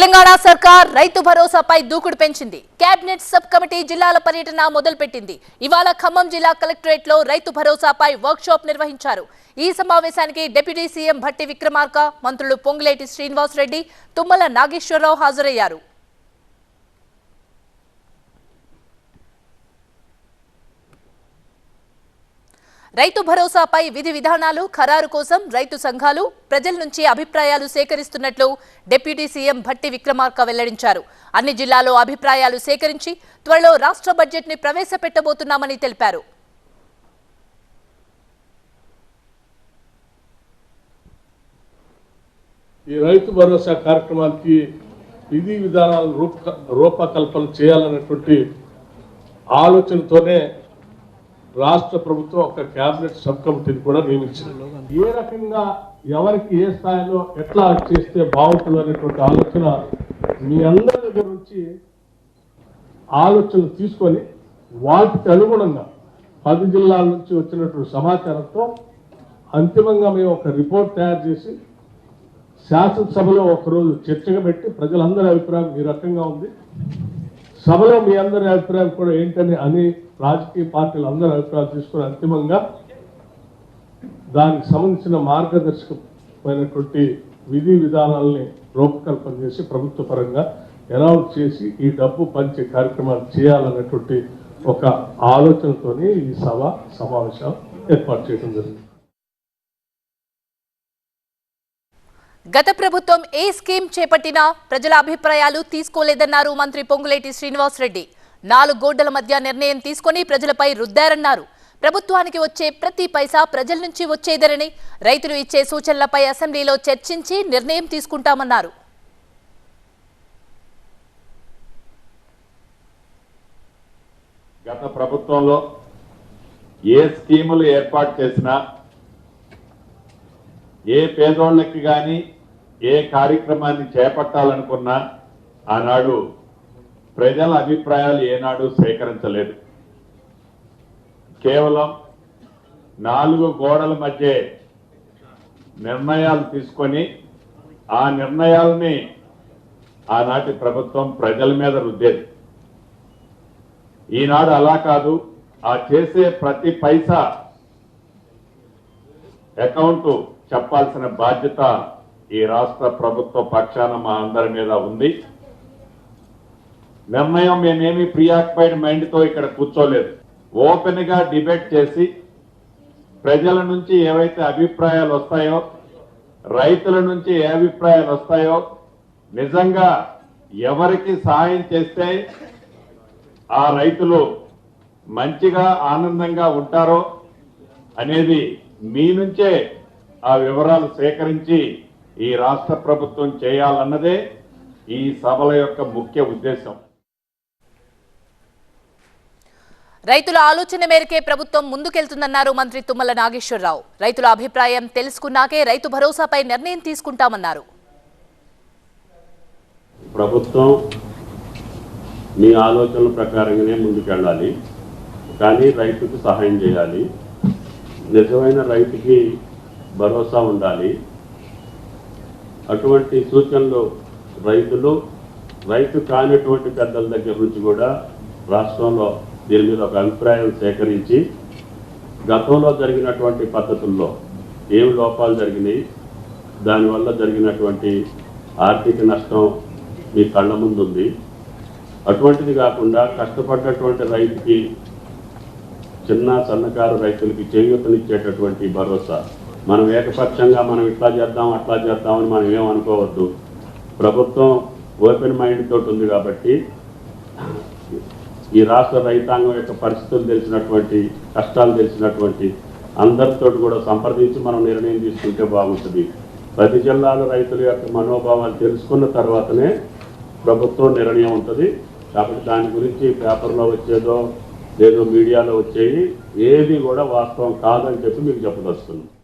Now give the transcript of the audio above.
తెలంగాణ సర్కార్ రైతు భరోసాపై దూకుడు పెంచింది. కేబినెట్ సబ్ కమిటీ జిల్లాల పర్యటన మొదలుపెట్టింది. ఇవాళ ఖమ్మం జిల్లా కలెక్టరేట్లో రైతు భరోసాపై వర్క్ షాప్ నిర్వహించారు. ఈ సమావేశానికి డిప్యూటీ సీఎం భట్టి విక్రమార్క మంత్రులు పొంగులేటి శ్రీనివాస్ రెడ్డి తుమ్మల నాగేశ్వరరావు హాజరయ్యారు. రైతు భరోసాపై విధి విధానాలు ఖరారు కోసం రైతు సంఘాలు ప్రజల నుంచి అభిప్రాయాలు సేకరిస్తున్నట్లు డిప్యూటీ సీఎం భట్టి విక్రమార్క వెల్లడించారు. అన్ని జిల్లాల్లో అభిప్రాయాలు సేకరించి త్వరలో రాష్ట్ర బడ్జెట్ని ప్రవేశపెట్టబోతున్నామని తెలిపారు. ఈ రైతు భరోసా కార్యక్రమానికి విధి విధానాలు రూప రూపకల్పన చేయాలన్నటువంటి ఆలోచనతోనే రాష్ట్ర ప్రభుత్వం ఒక కేబినెట్ సబ్ కమిటీని కూడా నియమించింది. ఏ రకంగా ఎవరికి ఏ స్థాయిలో ఎట్లా చేస్తే బాగుంటుంది అనేటువంటి ఆలోచన మీ అందరి దగ్గర నుంచి ఆలోచనలు తీసుకొని వాటికి అనుగుణంగా పది జిల్లాల నుంచి వచ్చినటువంటి సమాచారంతో అంతిమంగా మేము ఒక రిపోర్ట్ తయారు చేసి శాసనసభలో ఒకరోజు చర్చగా పెట్టి ప్రజలందరి అభిప్రాయం ఈ రకంగా ఉంది. సభలో మీ అందరి అభిప్రాయం కూడా ఏంటని అని రాజకీయ పార్టీలు అందరి అభిప్రాయాలు తీసుకుని అంతిమంగా దానికి సంబంధించిన మార్గదర్శకమైనటువంటి విధి విధానాలని రూపకల్పన చేసి ప్రభుత్వ పరంగా అనౌన్స్ చేసి ఈ డబ్బు పంచే కార్యక్రమాలు చేయాలన్నటువంటి ఒక ఆలోచనతోనే ఈ సభ సమావేశం ఏర్పాటు చేయడం జరిగింది. గత ప్రభుత్వం ఏ స్కీమ్ చేపట్టినా ప్రజల అభిప్రాయాలు తీసుకోలేదన్నారు మంత్రి పొంగులేటి శ్రీనివాస్ రెడ్డి నాలుగు గోడల మధ్య నిర్ణయం తీసుకొని ప్రజలపై రుద్దారన్నారు. ప్రభుత్వానికి వచ్చే ప్రతి పైసా ప్రజల నుంచి వచ్చేదరని రైతులు ఇచ్చే సూచనలపై అసెంబ్లీలో చర్చించి నిర్ణయం తీసుకుంటామన్నారు. గత ప్రభుత్వంలో ఏ స్కీములు ఏర్పాటు చేసినా ఏ పేదోళ్ళకి కానీ ఏ కార్యక్రమాన్ని చేపట్టాలనుకున్నా ఆనాడు ప్రజల అభిప్రాయాలు ఏనాడు సేకరించలేదు. కేవలం నాలుగు గోడల మధ్య నిర్ణయాలు తీసుకొని ఆ నిర్ణయాలని ఆనాటి ప్రభుత్వం ప్రజల మీద రుద్దేది. ఈనాడు అలా కాదు ఆ చేసే ప్రతి పైసా అకౌంట్ చెప్పాల్సిన బాధ్యత ఈ రాష్ట్ర ప్రభుత్వ పక్షాన మా అందరి మీద ఉంది. నిర్ణయం మేమేమి ప్రియాక్పైడ్ మైండ్తో ఇక్కడ కూర్చోలేదు. ఓపెన్గా డిబేట్ చేసి ప్రజల నుంచి ఏవైతే అభిప్రాయాలు వస్తాయో రైతుల నుంచి ఏ అభిప్రాయాలు వస్తాయో నిజంగా ఎవరికి సహాయం చేస్తే ఆ రైతులు మంచిగా ఆనందంగా ఉంటారో అనేది మీ నుంచే ఆ వివరాలు సేకరించి ఈ రాష్ట్ర ప్రభుత్వం చేయాలన్నదే ఈ సభల యొక్క ముఖ్య ఉద్దేశం. రైతుల ఆలోచన మేరకే ప్రభుత్వం ముందుకెళ్తుందన్నారు మంత్రి తుమ్మల నాగేశ్వరరావు. రైతుల అభిప్రాయం తెలుసుకున్నాకే రైతు భరోసాపై నిర్ణయం తీసుకుంటామన్నారు. ప్రభుత్వం మీ ఆలోచనల ప్రకారంగానే ముందుకెళ్ళాలి. కానీ రైతుకు సహాయం చేయాలి. నిజమైన రైతుకి భరోసా ఉండాలి. అటువంటి సూచనలు రైతులు రైతు కానిటువంటి పెద్దల దగ్గర నుంచి కూడా రాష్ట్రంలో దీని మీద ఒక అభిప్రాయం సేకరించి గతంలో జరిగినటువంటి పద్ధతుల్లో ఏమి లోపాలు జరిగినాయి దానివల్ల జరిగినటువంటి ఆర్థిక నష్టం మీ కళ్ళ ముందు ఉంది. అటువంటిది కాకుండా కష్టపడ్డటువంటి రైతుకి చిన్న సన్నకారు రైతులకి చేయూతనిచ్చేటటువంటి భరోసా మనం ఏకపక్షంగా మనం ఇట్లా చేద్దాం అట్లా చేద్దామని మనం ఏమనుకోవద్దు ప్రభుత్వం ఓపెన్ మైండ్ తోటి ఉంది కాబట్టి ఈ రాష్ట్ర రైతాంగం యొక్క పరిస్థితులు తెలిసినటువంటి కష్టాలు తెలిసినటువంటి అందరితో కూడా సంప్రదించి మనం నిర్ణయం తీసుకుంటే బాగుంటుంది. ప్రతి జిల్లాలో రైతుల యొక్క మనోభావాలు తెలుసుకున్న తర్వాతనే ప్రభుత్వం నిర్ణయం ఉంటుంది. కాబట్టి దాని గురించి పేపర్లో వచ్చేదో లేదో మీడియాలో వచ్చేవి ఏది కూడా వాస్తవం కాదని చెప్పి మీకు చెప్పదలుచుకున్నాం